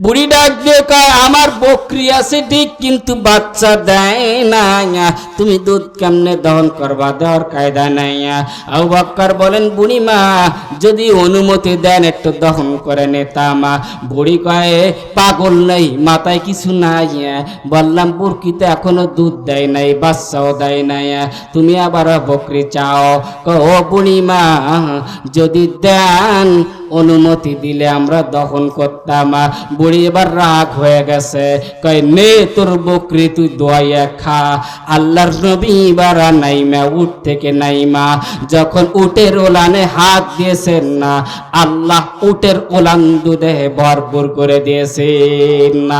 বুড়ি ডাক দিয়ে কয়, আমার বকরি আছে ঠিক, কিন্তু বাচ্চা দেয় না তুমি দুধ কেমনে দহন করবা? দেওয়ার কায়দা নাই আবু বক্কর বলেন, বুড়ি মা, যদি অনুমতি দেন, একটু দহন করে নেতামা বুড়ি কয়, পাগল নেই, মাথায় কিছু নাই বললাম বুরকিতে এখনও দুধ দেয় নাই, বাচ্চাও দেয় নাই তুমি আবার বকরি চাও? ও বুড়ি মা, যদি দেন অনুমতি দিলে আমরা দহন করতাম। বুড়ি এবার রাগ হয়ে গেছে। কয়, নে তোর বকরি, তুই দোয়াইয়া খা। আল্লাহর নবী এবার নাইমা, উঠ থেকে নাইমা। যখন উটের ওলানে হাত দিয়েছেন না, আল্লাহ উটের ওলান দুধে ভরপুর করে দিয়েছেন না।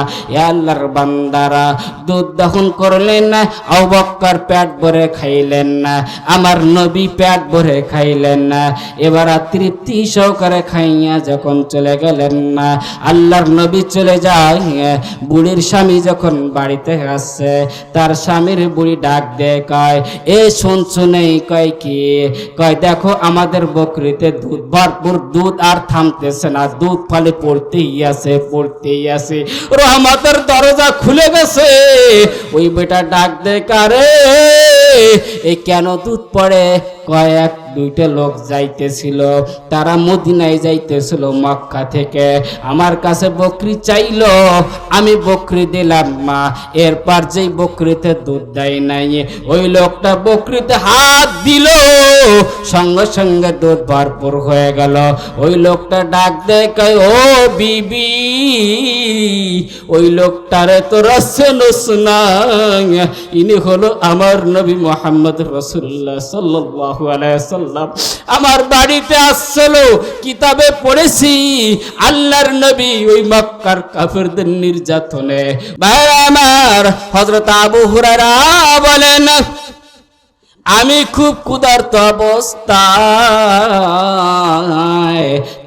আল্লাহর বান্দারা, দুধ দহন করলেন না অবক্কর পেট ভরে খাইলেন না, আমার নবী পেট ভরে খাইলেন না। এবার তৃপ্তি সহকারে খাইয়া যখন চলে গেলেন না, আল্লাহর নবী চলে যায়, বুড়ির স্বামী যখন বাড়িতে আসছে, তার স্বামীর বুড়ি ডাক দেয়, কয়, এ শুনছো নেই, কয় কি? কয়, দেখো আমাদের বকরিতে দুধ, ভরপুর দুধ আর থামতেছে না, দুধ ফলে পড়তেই আছে পড়তেই আছে। রহমতের দরজা খুলে গেছে। ওই বেটা ডাক দে কারে? এই কেন দুধ পড়ে? কয়েক দুইটা লোক যাইতেছিল, তারা মদিনায় যাইতেছিল মক্কা থেকে। আমার কাছে বকরি চাইলো, আমি বকরি দিলাম মা, এরপর যেই বকরিতে দুধ দেয় নাই, ওই লোকটা বকরিতে হাত দিল, সঙ্গে সঙ্গে দুধ ভরপুর হয়ে গেল। ওই লোকটা ডাক দেয়, কয়, ও বিবি, ওই লোকটারে তো রসেনস না ইনি হলো আমার নবী মোহাম্মদ রসুল্লাহ সাল্লাল্লাহু আলাইহি সাল্লাম আমার বাড়িতে আসছিল, কিতাবে পড়েছি, আল্লাহর নবী ওই মক্কার কাফেরদের নির্যাতনে। ভাই আমার হজরত আবু হুরারা বলেন, আমি খুব ক্ষুধার্ত অবস্থায়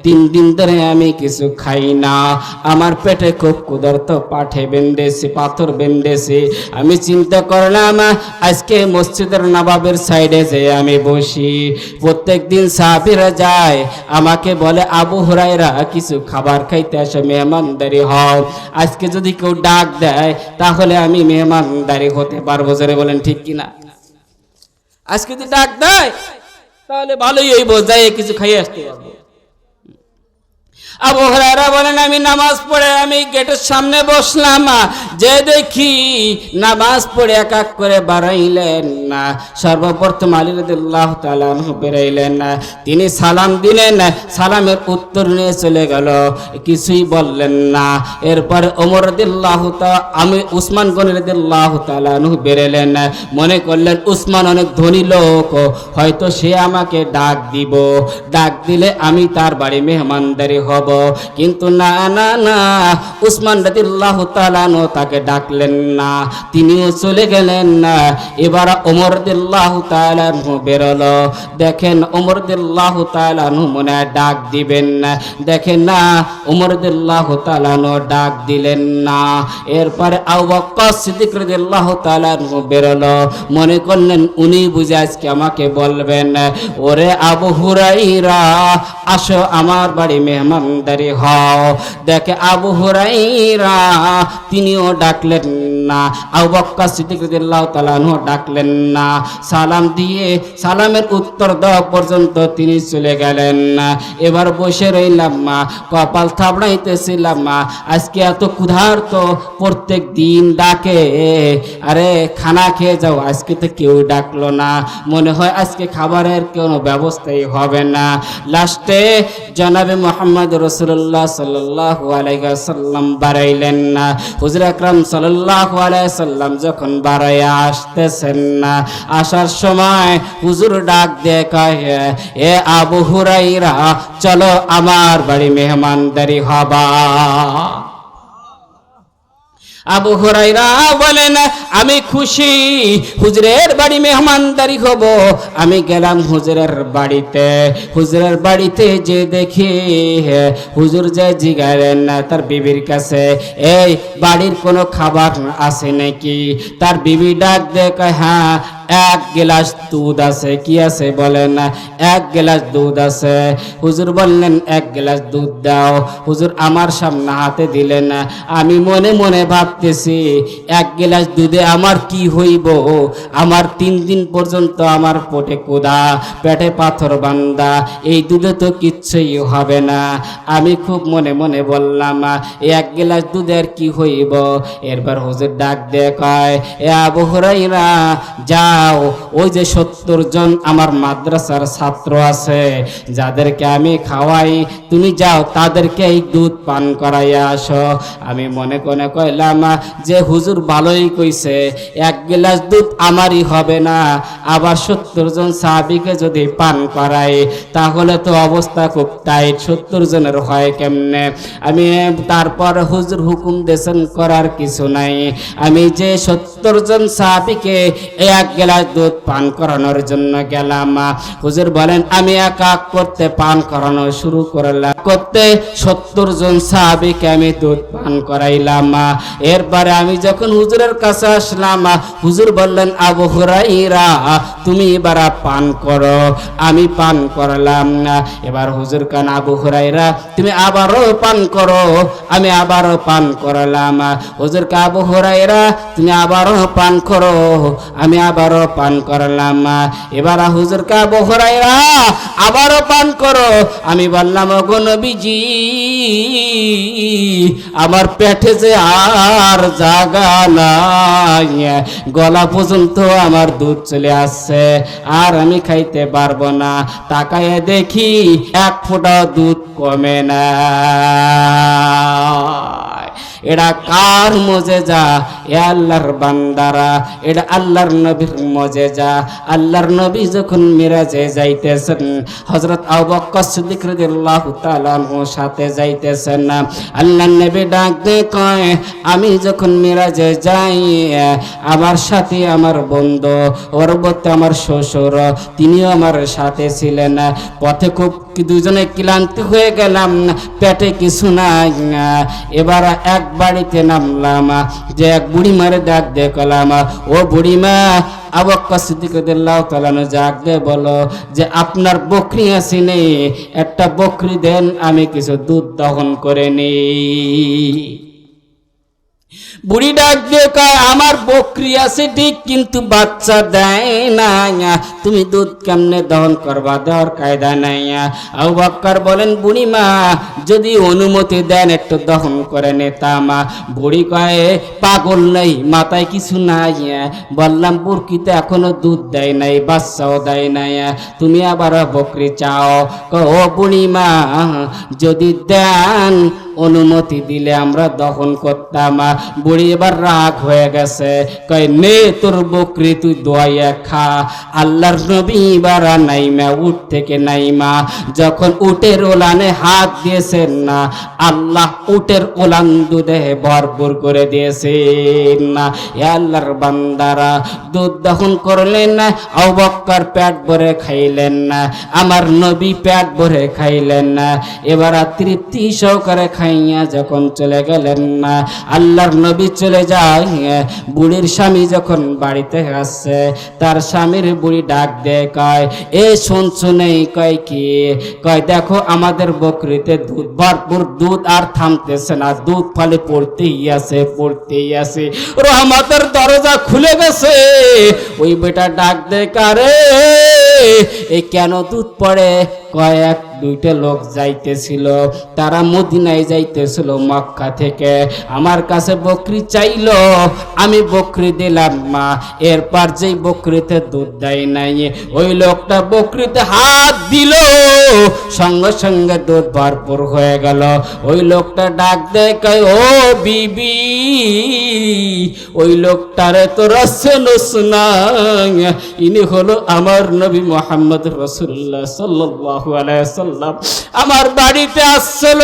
তিন দিন ধরে আমি কিছু খাই না। আমার পেটে খুব ক্ষুধার্ত, পাঠে বেন্ডেছে, পাথর বেন্ডেছে। আমি চিন্তা করলাম, আজকে মসজিদের নবাবের সাইডে যে আমি বসি। প্রত্যেক দিন সাহাবিরা যায়, আমাকে বলে, আবু হুরাইরা কিছু খাবার খাইতে আসে, মেহমানদারি হও। আজকে যদি কেউ ডাক দেয়, তাহলে আমি মেহমানদারি হতে পারব। জোরে বলেন, ঠিক কিনা? আজকে যদি ডাক দেয়, তাহলে ভালোই হইব যাই কিছু খাইয়ে আসতে পারব। আবু হরারা বলেন, আমি নামাজ পড়ে আমি গেটের সামনে বসলাম যে দেখি নামাজ পড়ে এক এক করে বাড়াইলেন না। সর্বপ্রথম বেরাইলেন না। তিনি সালাম দিলেন, সালামের উত্তর নিয়ে চলে গেল। কিছুই বললেন না। এরপর ওমর দিল্লাহ আমি উসমান গনিরদুল্লাহ তালাহ বেরেলেন মনে করলেন, উসমান অনেক ধনী লোক, হয়তো সে আমাকে ডাক দিব। ডাক দিলে আমি তার বাড়ি মেহমানদারি হব। কিন্তু না না না, উসমান রাদিল্লাহ তালানো তাকে ডাকলেন না। তিনিও চলে গেলেন না। এবার ওমর দিল্লাহ তালানহু বেরোলো। দেখেন ওমর দিল্লাহ তালানহু মনে ডাক দিবেন না। দেখেন না, ওমর দিল্লাহ তালানো ডাক দিলেন না। এরপরে সিদ্দিক রাদিয়াল্লাহু তাআলাহু বেরোলো। মনে করলেন, উনি বুঝে আজকে আমাকে বলবেন, ওরে আবু হুরাইরা আসো আমার বাড়ি মেহমানদারি হও। দেখে আবু হুরাইরা তিনিও ডাকলেন না। আবু বক্কর সিদ্দিক রাদিয়াল্লাহু তাআলা তাআলাহু ডাকলেন না। সালাম দিয়ে সালামের উত্তর দেওয়া পর্যন্ত তিনি চলে গেলেন না। এবার বসে রইলাম মা, কপাল থাবড়াইতেছিলাম মা। আজকে এত ক্ষুধার্ত প্রত্যেক দিন ডাকে। আরে খানা খেয়ে যাও, আজকে তো কেউ ডাকলো না। মনে হয় আজকে খাবারের কোনো ব্যবস্থাই হবে না। লাস্টে জনাবে মোহাম্মদ রসুল্লাহ সাল্লাহ আলাইসাল্লাম বাড়াইলেন না। হুজুর আকরাম সাল্লাহ আলাইসাল্লাম যখন বাড়াইয়া আসতেছেন না, আসার সময় হুজুর ডাক দিয়ে কয় এ আবু হুরাইরা, চলো আমার বাড়ি মেহমানদারি হবা। আবু হরাইরা বলেন, আমি খুশি, হুজরের বাড়ি মেহমানদারি হব। আমি গেলাম হুজরের বাড়িতে। হুজরের বাড়িতে যে দেখি, হুজুর যে জিগালেন না তার বিবির কাছে, এই বাড়ির কোনো খাবার আছে নাকি? তার বিবি ডাক দেখ হ্যাঁ এক গিলাস দুধ আছে, কি আছে বলেন এক গিলাস দুধ আছে। হুজুর বললেন, এক গিলাস দুধ দাও। হুজুর আমার সামনে হাতে দিলেন। আমি মনে মনে ভাবতেছি, এক গিলাস দুধে আমার কি হইব? আমার তিন দিন পর্যন্ত আমার পেটে কোদা পেটে পাথর বান্দা, এই দুধে তো কিচ্ছুই হবে না। আমি খুব মনে মনে বললাম, এক গিলাস দুধের কি হইব? এরপর হুজুর ডাক দিয়ে কয় এ আবু হুরাইরা যাও ওই যে সত্তর জন আমার মাদ্রাসার ছাত্র আছে, যাদেরকে আমি খাওয়াই, তুমি যাও তাদেরকে এই দুধ পান করাইয়া আসো। আমি মনে মনে কইলাম যে হুজুর ভালোই কইছে, এক গিলাস দুধ আমারই হবে না। আবার সত্তর জন সাহাবিকে যদি পান করাই, তাহলে তো অবস্থা খুব টাইট, সত্তর জনের হয় কেমনে? আমি, তারপর হুজুর হুকুম দেশন করার কিছু নাই। আমি যে সত্তর জন সাহাবিকে এক গিলাস দুধ পান করানোর জন্য গেলাম হুজুর বলেন, আমি এক করতে পান করানো শুরু করলাম। করতে সত্তর জন সাহাবিকে আমি দুধ পান করাইলাম এরপরে আমি যখন হুজুরের কাছে আসলাম হুজুর বললেন, আবু হুরাইরা, তুমি এবার পান করো। আমি পান করলাম এবার হুজুর কান, আবু হুরাইরা, তুমি আবারও পান করো। আমি আবারও পান করলাম। হুজুর কা হুরাইরা, তুমি আবারও পান করো। আমি আবারও পান করলাম এবার হুজুর কা আবু হুরাইরা আবারও পান করো। আমি বললাম, ওগো নবীজি, আমার পেটে যে আর জাগা নাই, গলা পর্যন্ত আমার দুধ চলে আসছে, আর আমি খাইতে পারব না। তাকায় দেখি এক ফোঁটা দুধ কমে না। এটা কার মজেজা এ আল্লাহর বান্দারা এটা আল্লাহর নবীর মজেজা আল্লাহর নবী যখন মিরাজে যাইতেছেন তাআলা সাথে যাইতেছেন আল্লাহর নবী ডাক দিয়ে কয়, আমি যখন মিরাজে যাই, আমার সাথে আমার বন্ধু, ওর আমার শ্বশুর, তিনিও আমার সাথে ছিলেন পথে খুব দুজনে ক্লান্ত হয়ে গেলাম পেটে কিছু নাই এবার এক বাড়িতে নামলাম, যে এক বুড়ি মারে ডাক দেখলাম। ও বুড়িমা আবক্কা সিদ্দিকুল্লাহ তালানো যাক দে বলো যে আপনার বকরি আছে নেই একটা বকরি দেন, আমি কিছু দুধ দহন করে নিই। বুড়ি ডাক দিয়ে কয়, আমার বকরি আছে ঠিক, কিন্তু বাচ্চা দেয় না তুমি দুধ কেমনে দহন করবা? দেওয়ার কায়দা নাই আবু বক্কর বলেন, বুড়ি মা, যদি অনুমতি দেন, একটু দহন করে নেতা মা। বুড়ি কয়, পাগল নেই, মাথায় কিছু নাই বললাম বুরকিতে এখনও দুধ দেয় নাই, বাচ্চাও দেয় নাই তুমি আবার বকরি চাও? ও বুড়ি মা, যদি দেন অনুমতি দিলে আমরা দহন করতাম। বুড়ি এবার রাগ হয়ে গেছে। কয়, নে তোর বকরি, তুই দোয়াইয়া খা। আল্লাহর নবী এবার নাইমা, উঠ থেকে নাইমা, যখন উটের ওলানে হাত দিয়েছেন না, আল্লাহ উটের ওলান দুধে ভরপুর করে দিয়েছেন না। আল্লাহর বান্দারা, দুধ দহন করলেন না অবক্কর পেট ভরে খাইলেন না, আমার নবী পেট ভরে খাইলেন না। এবার তৃপ্তি সহকারে খাইয়া যখন চলে গেলেন না, আল্লাহর নবী চলে যায়, বুড়ির স্বামী যখন বাড়িতে আসছে তার স্বামীর বুড়ি ডাক দেয়, কয়, এ শুনছো নেই কয় কি, কয়, দেখো আমাদের বকরিতে দুধ, ভরপুর দুধ আর থামতেছে না, দুধ ফলে পড়তেই আছে পড়তেই আছে। রহমতের দরজা খুলে গেছে। ওই বেটা ডাক দেয়, কারে এই কেন দুধ পড়ে? কয়েক দুইটা লোক যাইতেছিল, তারা মদিনায় যাইতেছিল মক্কা থেকে। আমার কাছে বকরি চাইলো, আমি বকরি দিলাম মা, এরপর যেই বকরিতে দুধ দেয় নাই, ওই লোকটা বকরিতে হাত দিল, সঙ্গে সঙ্গে দুধ ভরপুর হয়ে গেল। ওই লোকটা ডাক দেয়, কয়, ও বিবি, ওই লোকটারে তো রসনুস না ইনি হলো আমার নবী মোহাম্মদ রসুল্লাহ সাল্লাল্লাহু আলাইহি সাল্লাম, আমার বাড়িতে আসছিল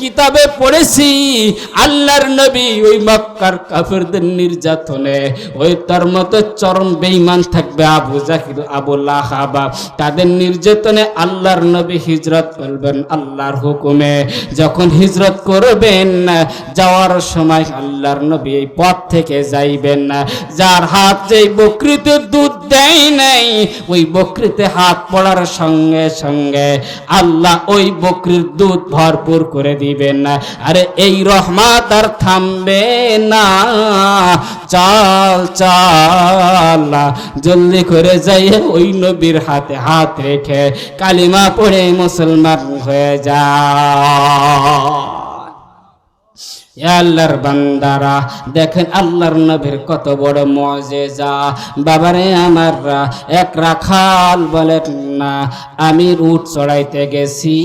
কিতাবে পড়েছি, আল্লাহর নবী ওই মক্কার কাফেরদের নির্যাতনে, ওই তার মতো চরম বেঈমান থাকবে আবু জাহির আবু লাহাবা। তাদের নির্যাতনে আল্লাহর নবী হিজরত করবেন আল্লাহর হুকুমে। যখন হিজরত করবেন, যাওয়ার সময় আল্লাহর নবী এই পথ থেকে যাইবেন। যার হাত যেই বকরিতে দুধ দেয় নাই। ওই বকরিতে হাত পড়ার সঙ্গে সঙ্গে আল্লাহ ওই বকরির দুধ ভরপুর করে দিবেন না। আরে এই রহমাত আর থামবে না। চাল চাল। জলদি করে যাই ওই নবীর হাতে হাত রেখে কালিমা পড়ে মুসলমান হয়ে যা। আল্লাহর বান্দারা, দেখেন আল্লাহর নবীর কত বড় মজেজা। বাবারে আমার এক রাখাল বলেন না, আমি রুট চড়াইতে গেছি,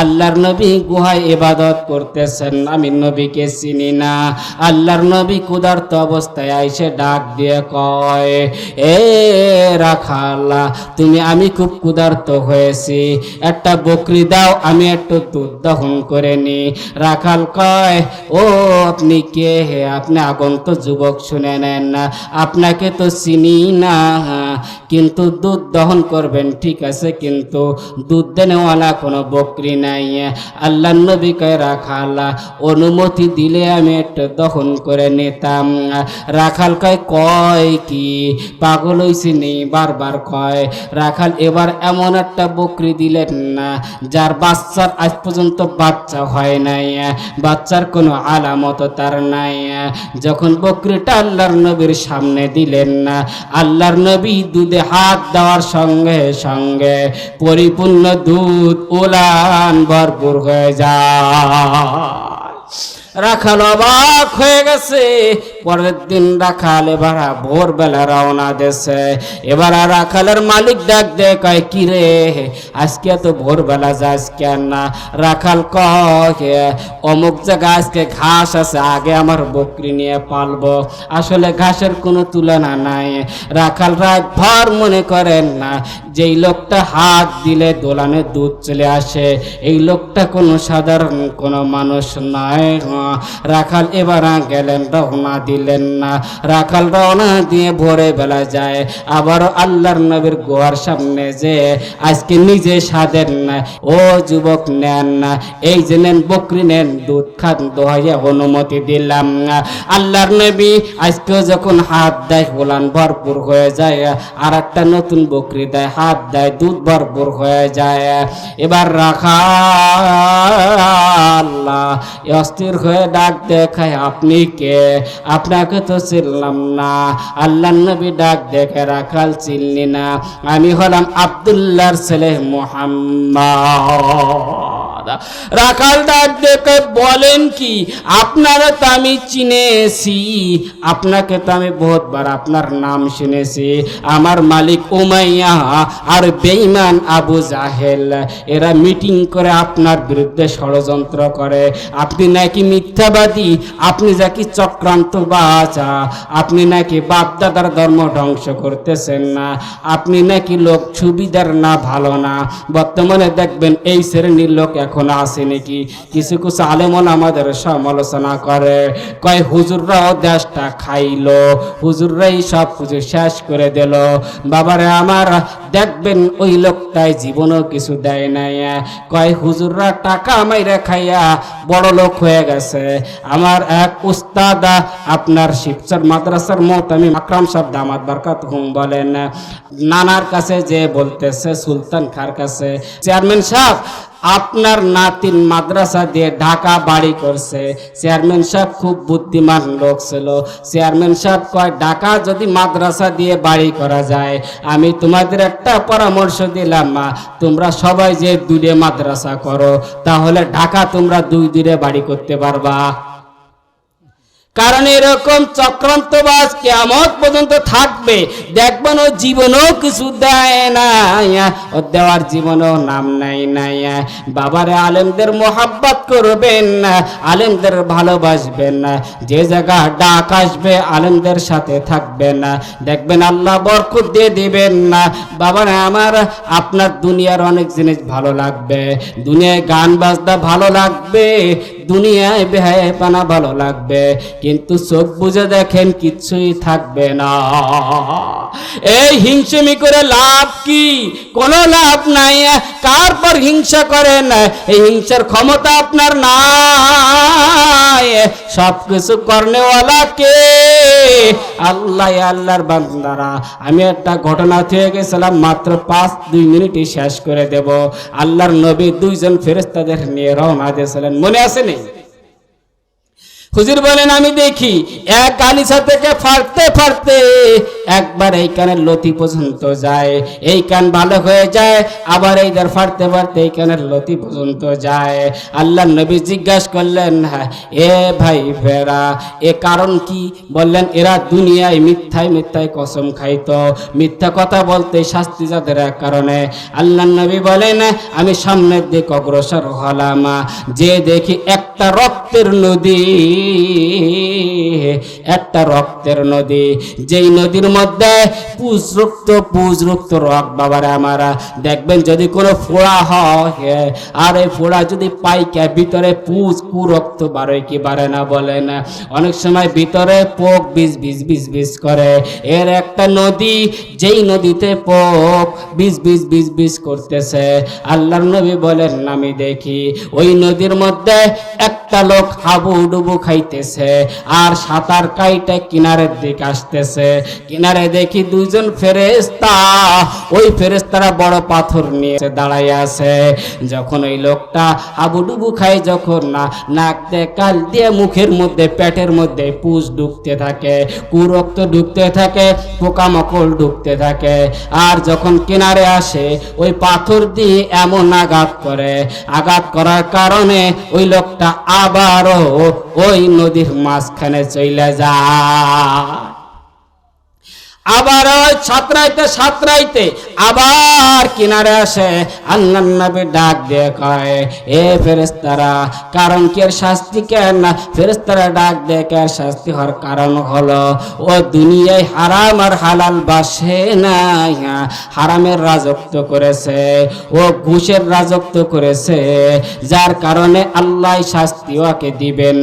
আল্লাহর নবী গুহায় ইবাদত করতেছেন, আমি নবীকে চিনি না। আল্লাহর নবী ক্ষুধার্ত অবস্থায় আইসে ডাক দিয়ে কয়, এ রাখাল্লা তুমি আমি খুব ক্ষুধার্ত হয়েছি, একটা বকরি দাও, আমি একটু দুধ দহন করে নি। রাখাল কয় ও, আপনি কে হে? আপনি আগন্ত যুবক, শুনে নেন না। আপনাকে তো চিনি না। কিন্তু দুধ দহন করবেন, ঠিক আছে? কিন্তু দুধ দেনেওয়ালা কোনো বকরি নাই। আল্লাহ নবীকে রাখালা অনুমতি দিলে আমি একটু দহন করে নিতাম। রাখাল কয় কয় কি? পাগল হইছি নেই বারবার কয়। রাখাল, এবার এমন একটা বকরি দিলেন না, যার বাচ্চার আজ পর্যন্ত বাচ্চা হয় নাই। বাচ্চার কোনো আলামত তার নাই। যখন বকরিটা আল্লাহর নবীর সামনে দিলেন না আল্লাহর নবী দুধে হাত দেওয়ার সঙ্গে সঙ্গে পরিপূর্ণ দুধ ওলান ভরপুর হয়ে যায়। রাখাল অবাক হয়ে গেছে। পরের দিন রাখাল এবার ভোরবেলা রওনা দেশে এবার রাখালের মালিক ডাক দে কয়, কি রে? আজকে তো ভোরবেলা যাস কেন না? রাখাল কয়, অমুক জায়গা আজকে ঘাস আছে, আগে আমার বকরি নিয়ে পালবো। আসলে ঘাসের কোনো তুলনা নাই। রাখাল রায় ভর মনে করেন না, যেই লোকটা হাত দিলে দোলানে দুধ চলে আসে, এই লোকটা কোনো সাধারণ কোনো মানুষ নয়। রাখাল এবার গেলেন রওনা দিলেন না। রাখাল রওনা দিয়ে ভোরে বেলা যায়। আবারও আল্লাহর নবীর গোয়ার সামনে যে আজকে নিজে সাদেন না, ও যুবক নেন না। এই যে নেন, বকরি নেন, দুধ খান, দোহাইয়া অনুমতি দিলাম না। আল্লাহর নবী আজকেও যখন হাত দেয় গোলান ভরপুর হয়ে যায়। আর একটা নতুন বকরি দেয়, হাত দেয়, দুধ ভরপুর হয়ে যায়। এবার রাখা আল্লাহ, অস্থির হয়ে ডাক দেখায়, আপনি কে? আপনাকে তো চিনলাম না। আল্লাহ নবী ডাক দেখে, রাখাল, চিনলি না? আমি হলাম আবদুল্লাহর ছেলে মোহাম্মদ। রাখাল ডাক বলেন কি, আপনারা তো আমি চিনেছি, আপনাকে তো আমি বহুতবার আপনার নাম শুনেছি। আমার মালিক উমাইয়া আর বেঈমান আবু জাহেল, এরা মিটিং করে আপনার বিরুদ্ধে ষড়যন্ত্র করে। আপনি নাকি মিথ্যাবাদী, আপনি নাকি চক্রান্ত বাচা আপনি নাকি বাপদাদার ধর্ম ধ্বংস করতেছেন না, আপনি নাকি লোক সুবিধার না ভালো না। বর্তমানে দেখবেন এই শ্রেণির লোক এখন আছে নাকি? কিছু কিছু আলেমন আমাদের সমালোচনা করে। কয় হুজুররাও দেশটা খাইলো। হুজুররাই সব কিছু শেষ করে দিল। বাবারে আমার, দেখবেন ওই লোকটাই জীবনও কিছু দেয় নাই। কয়, হুজুররা টাকা মাইরা খাইয়া বড় লোক হয়ে গেছে। আমার এক উস্তাদ, আপনার শিবচর মাদ্রাসার মত আমি আকরাম সাহেব দামাত বারকাত হুম বলেন, নানার কাছে যে বলতেছে সুলতান খার কাছে। চেয়ারম্যান সাহেব আপনার নাতিন মাদ্রাসা দিয়ে ঢাকা বাড়ি করছে। চেয়ারম্যান সাহেব খুব বুদ্ধিমান লোক ছিল। চেয়ারম্যান সাহেব কয়, ঢাকা যদি মাদ্রাসা দিয়ে বাড়ি করা যায়, আমি তোমাদের একটা পরামর্শ দিলাম মা, তোমরা সবাই যে দূরে মাদ্রাসা করো, তাহলে ঢাকা তোমরা দুই দূরে বাড়ি করতে পারবা। কারণ এরকম চক্রান্তবাজ কেমন পর্যন্ত থাকবে। দেখবেন ও জীবনও কিছু দেয় না ও দেওয়ার জীবনও নাম নাই নাই। বাবারে, আলেমদের মোহাব্বত করবেন না আলেমদের ভালোবাসবেন না যে জায়গা ডাক আসবে, আলেমদের সাথে থাকবেন। না দেখবেন আল্লাহ বরকত দিয়ে দিবেন। না বাবারে, আমার, আপনার দুনিয়ার অনেক জিনিস ভালো লাগবে। দুনিয়ায় গান বাজনা ভালো লাগবে। দুনিয়ায় বেহায় পানা ভালো লাগবে, কিন্তু চোখ বুঝে দেখেন কিচ্ছুই থাকবে না। এই হিংসেমি করে লাভ কি? কোনো লাভ নাই, কার পর হিংসা করেন? এই হিংসার ক্ষমতা আপনার নাই। সব কিছু করনেওয়ালা কে? আল্লাহ আল্লাহর বান্দারা। আমি একটা ঘটনা থেকে গেছিলাম, মাত্র পাঁচ দুই মিনিটই শেষ করে দেব। আল্লাহর নবী দুইজন ফেরেস্তাদের নিয়ে রওনা দিয়েছিলেন। মনে আছে নেই হুজুর বলেন, আমি দেখি এক গালিচা থেকে ফাড়তে ফাড়তে একবার এই কানের লতি পর্যন্ত যায়। এই কান ভালো হয়ে যায়, আবার এই ধার ফাড়তে ফাড়তে এই কানের লতি পর্যন্ত যায়। আল্লাহ নবী জিজ্ঞাসা করলেন, এ ভাই ফেরা এ কারণ কি? বললেন, এরা দুনিয়ায় মিথ্যায় মিথ্যায় কসম খাইতো। মিথ্যা কথা বলতে শাস্তি যাদের এক কারণে। আল্লাহ নবী বলেন, আমি সামনের দিকে অগ্রসর হলাম। যে দেখি একটা রক্তের নদী একটা রক্তের নদী, যেই নদীর মধ্যে পুজ রক্ত পুজ রক্ত রক বাবারা আমারা দেখবেন যদি কোনো ফোড়া হয়, আর এই ফোড়া যদি পাইকা, ভিতরে পুজ কু রক্ত বাড়ে কি বাড়ে না বলে না। অনেক সময় ভিতরে পোক বিজ বিজ বিজ বিজ করে। এর একটা নদী, যেই নদীতে পোক বিষ বিষ বিষ বিষ করতেছে। আল্লাহর নবী বলেন আমি দেখি। ওই নদীর মধ্যে একটা লোক হাবু ডুবু খাইতেছে আর সাঁতার কাইটে কিনারের দিকে আসতেছে। কিনারে দেখি দুইজন ফেরেস্তা ওই ফেরেস্তারা বড় পাথর নিয়ে দাঁড়াই আছে। যখন ওই লোকটা হাবুডুবু খায়, যখন না, নাক দিয়ে কাল দিয়ে মুখের মধ্যে, পেটের মধ্যে পুষ ঢুকতে থাকে, কুরক্ত ঢুকতে থাকে, পোকামাকড় ঢুকতে থাকে। আর যখন কিনারে আসে, ওই পাথর দিয়ে এমন আঘাত করে। আঘাত করার কারণে ওই লোকটা আবারও ওই নদীর মাঝখানে চলে যায়। আবার ওই সাঁতরাইতে সাঁতরাইতে আবার কিনারে আসে। আল্লাহ নবী ডাক দিয়ে কয়, এ ফেরেস্তারা কারণ কি এর শাস্তি কেন? ফেরেস্তারা ডাক দিয়ে কে শাস্তি হওয়ার কারণ হলো, ও দুনিয়ায় হারাম আর হালাল বাসে না হারামের রাজত্ব করেছে, ও ঘুষের রাজত্ব করেছে। যার কারণে আল্লাহ শাস্তি ওকে দিবেন।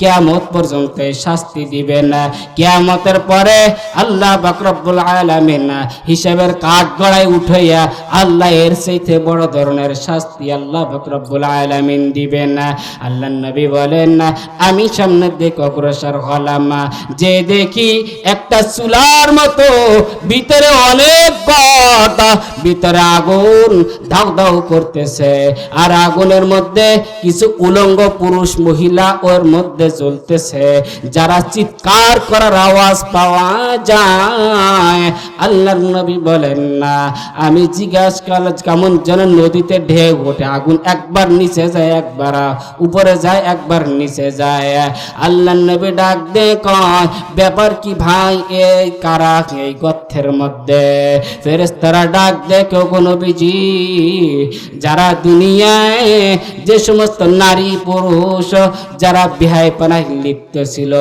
কেয়ামত পর্যন্ত শাস্তি দিবেন। কেয়ামতের পরে আল্লাহ বাকরবুল আলামিন হিসাবের কাঠ গড়ায় উঠাইয়া আল্লাহ এর চাইতে বড় ধরনের শাস্তি আল্লাহ বাকরবুল আলামিন দিবেন। আল্লাহ নবী বলেন, আমি সামনের দিকে অগ্রসর হলাম। যে দেখি একটা চুলার মতো, ভিতরে অনেক গট ভিতরে আগুন দাউ দাউ করতেছে। আর আগুনের মধ্যে কিছু উলঙ্গ পুরুষ মহিলা ওর মধ্যে চলতেছে যারা চিৎকার করার আওয়াজ পাওয়া যায় আল্লাহর নবী বলেন না, আমি জিজ্ঞাসা কেমন যেন নদীতে ঢেউ ওঠে, আগুন একবার নিচে যায়, একবার উপরে যায়, একবার নিচে যায়। নবী ডাক দে ব্যাপার কি ভাই, এই কারা, এই মধ্যে? ডাক কোনো বিজি, যারা দুনিয়ায় যে সমস্ত নারী পুরুষ, যারা বিহাইপানায় লিপ্ত ছিল,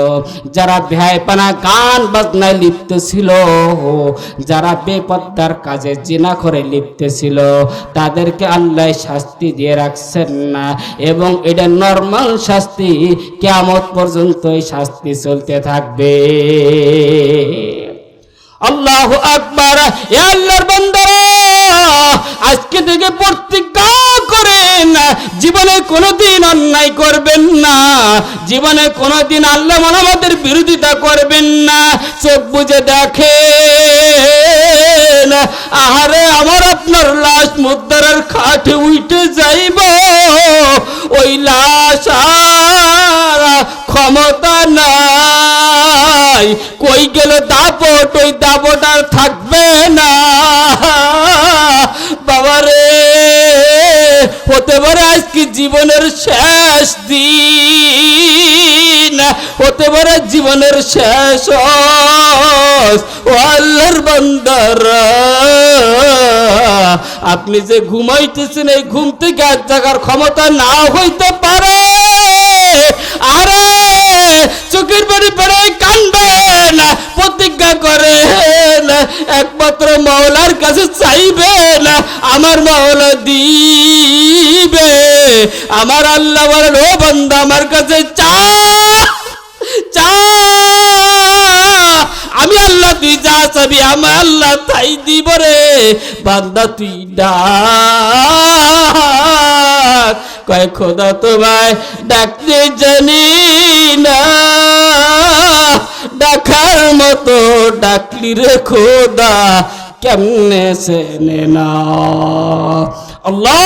যারা বিহাইপানা গান বাজনায় লিপ্ত ছিল যারা বেপদ্দার কাজে জিনা করে লিপ্তে ছিল তাদেরকে আল্লাহ শাস্তি দিয়ে রাখছেন না। এবং এটা নর্মাল শাস্তি কেমত পর্যন্ত এই শাস্তি চলতে থাকবে। আল্লাহ আকবার। এ আল্লাহর বান্দারা, আজকে থেকে প্রতিজ্ঞা করেন। জীবনে কোনোদিন অন্যায় করবেন না। জীবনে কোনোদিন আল্লাহ আমাদের বিরোধিতা করবেন না। চোখ বুঝে দেখেন, আহারে আমার আপনার লাশ মুদ্রার খাটে উঠে যাইব। ওই লাশ গেল দাপট, ওই দাপট আর থাকবে না। বাবারে হতে পারে আজকে জীবনের শেষ দিন। হতে পারে জীবনের শেষ ও আল্লাহর বান্দারা, আপনি যে ঘুমাইতেছেন, এই ঘুম থেকে এক জায়গার ক্ষমতা না হইতে পারে। আরে, চোখের বাড়ি বেড়ে একমাত্র মাওলার কাছে চাইবে না, আমার মাওলা দিবে। আমার আল্লাহ বলেন, ও বান্দা, আমার কাছে চা চা। আমি আল্লাহ তুই যা চাবি, আমার আল্লাহ তাই দিব রে। বান্দা, তুই ডা কয়, খোদা ভাই ডাকতে জানি না। ডাকার মতো ডাকলি রে খোদা কেমনে সেনে না আল্লাহ